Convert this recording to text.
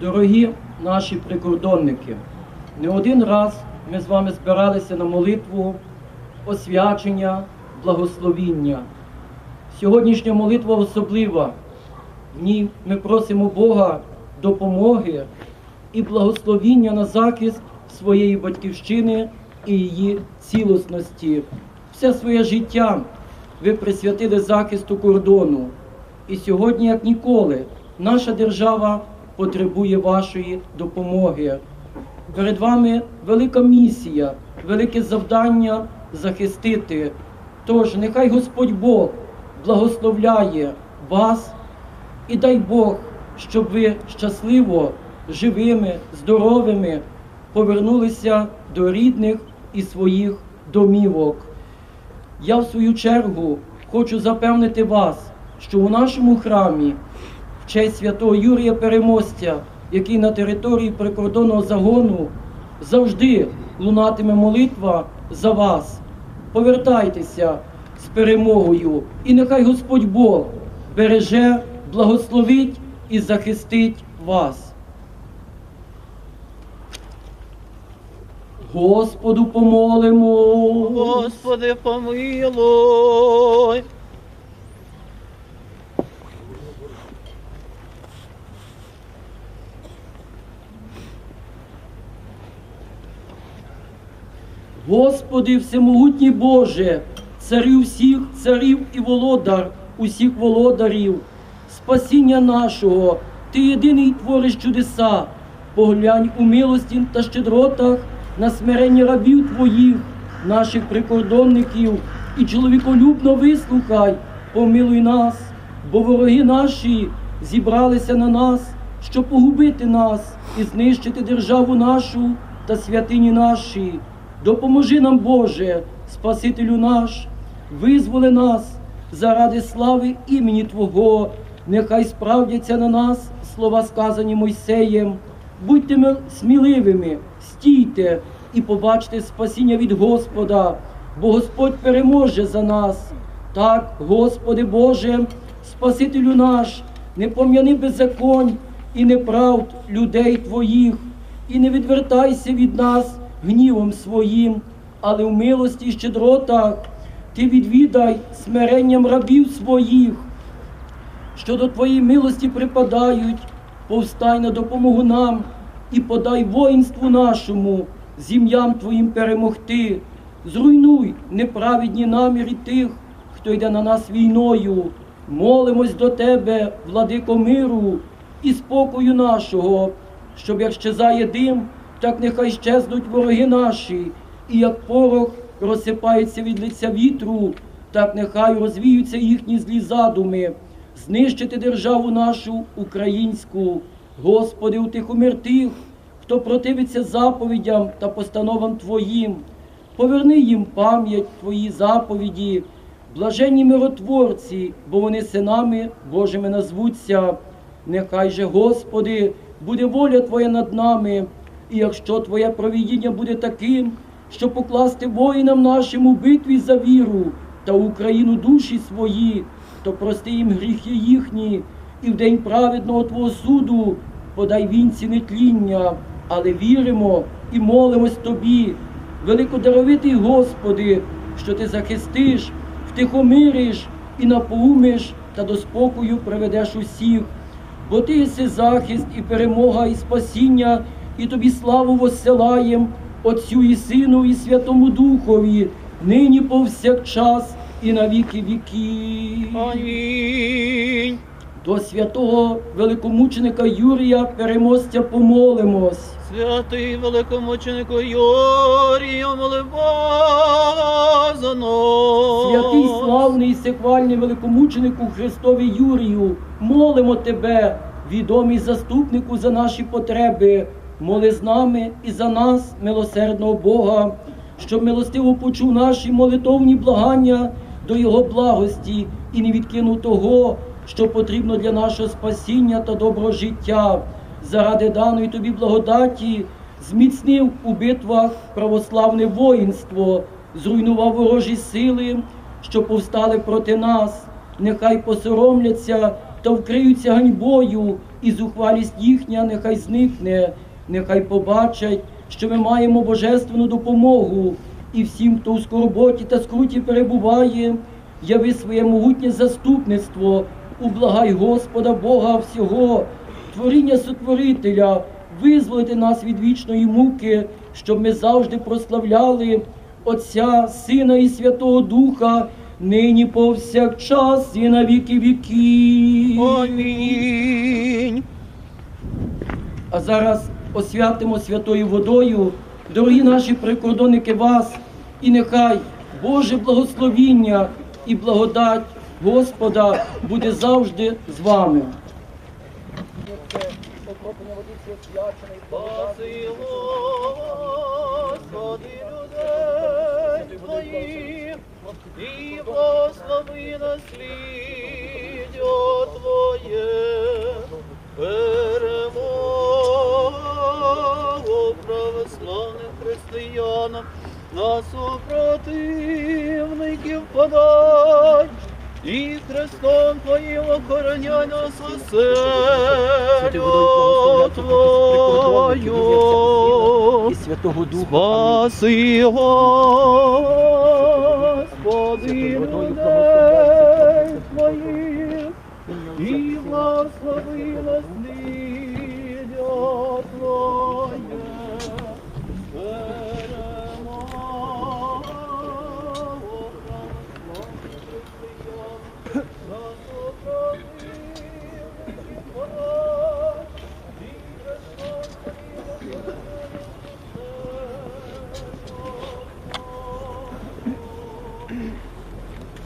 Дорогі наші прикордонники, не один раз ми з вами збиралися на молитву, освячення, благословіння. Сьогоднішня молитва особлива. В ній ми просимо Бога допомоги і благословіння на захист своєї батьківщини і її цілісності. Все своє життя ви присвятили захисту кордону. І сьогодні, як ніколи, наша держава потребує вашої допомоги. Перед вами велика місія, велике завдання захистити. Тож нехай Господь Бог благословляє вас і дай Бог, щоб ви щасливо, живими, здоровими повернулися до рідних і своїх домівок. Я в свою чергу хочу запевнити вас, що у нашому храмі честь святого Юрія Переможця, який на території прикордонного загону завжди лунатиме молитва за вас. Повертайтеся з перемогою, і нехай Господь Бог береже, благословить і захистить вас. Господу помолимо. Господи, помилуй. Господи, всемогутній Боже, царю всіх царів і володар усіх володарів, спасіння нашого, Ти єдиний твориш чудеса, поглянь у милості та щедротах на смирення рабів Твоїх, наших прикордонників, і чоловіколюбно вислухай, помилуй нас, бо вороги наші зібралися на нас, щоб погубити нас і знищити державу нашу та святині наші. Допоможи нам, Боже, Спасителю наш, визволи нас заради слави імені Твого, нехай справдяться на нас слова, сказані Мойсеєм. Будьте сміливими, стійте і побачте спасіння від Господа, бо Господь переможе за нас. Так, Господи Боже, Спасителю наш, не пом'яни беззаконь і неправд людей Твоїх, і не відвертайся від нас гнівом своїм, але в милості і щедротах. Ти відвідай смиренням рабів своїх, що до Твоєї милості припадають, повстай на допомогу нам і подай воїнству нашому, зім'ям Твоїм перемогти, зруйнуй неправедні наміри тих, хто йде на нас війною. Молимось до Тебе, владико миру і спокою нашого, щоб як щезає дим, так нехай щезнуть вороги наші, і як порох розсипається від лиця вітру, так нехай розвіються їхні злі задуми, знищити державу нашу українську. Господи, утихомир тих, хто противиться заповідям та постановам Твоїм. Поверни їм пам'ять Твої заповіді, блаженні миротворці, бо вони синами Божими назвуться. Нехай же, Господи, буде воля Твоя над нами, і якщо Твоє провідіння буде таким, що покласти воїнам нашим у битві за віру та Україну душі свої, то прости їм гріхи їхні, і в день праведного Твого суду подай вінці нетління, але віримо і молимось Тобі, великодаровитий Господи, що Ти захистиш, втихомириш і напоумиш та до спокою приведеш усіх. Бо ти єси захист і перемога, і спасіння, і тобі славу воссилаєм, Отцю і Сину, і Святому Духові, нині повсякчас і на віки віків. Амінь. До святого великомученика Юрія переможця помолимось. Святий великомученику Юрію, за нас. Святий славний і всехвальний великомученику Христові Юрію, молимо тебе, відомий заступнику за наші потреби, моли з нами і за нас, милосердного Бога, щоб милостиво почув наші молитовні благання до Його благості і не відкинув того, що потрібно для нашого спасіння та доброго життя. Заради даної тобі благодаті зміцнив у битвах православне воїнство, зруйнував ворожі сили, що повстали проти нас. Нехай посоромляться та вкриються ганьбою, і зухвалість їхня нехай зникне, нехай побачать, що ми маємо божественну допомогу, і всім, хто у скорботі та скруті перебуває, яви своє могутнє заступництво, ублагай Господа Бога всього, творіння сотворителя, визволити нас від вічної муки, щоб ми завжди прославляли Отця, Сина і Святого Духа, нині повсякчас і на віки віків. Амінь. А зараз освятимо святою водою, дорогі наші прикордонники вас, і нехай Боже благословіння і благодать Господа буде завжди з вами. Спаси, православним християнам, на супротивників подай, і Христом Твоїм охороняй нас Святою Твою. Святого Духа. Спаси, Господи, людей Твоїх, і благослови нас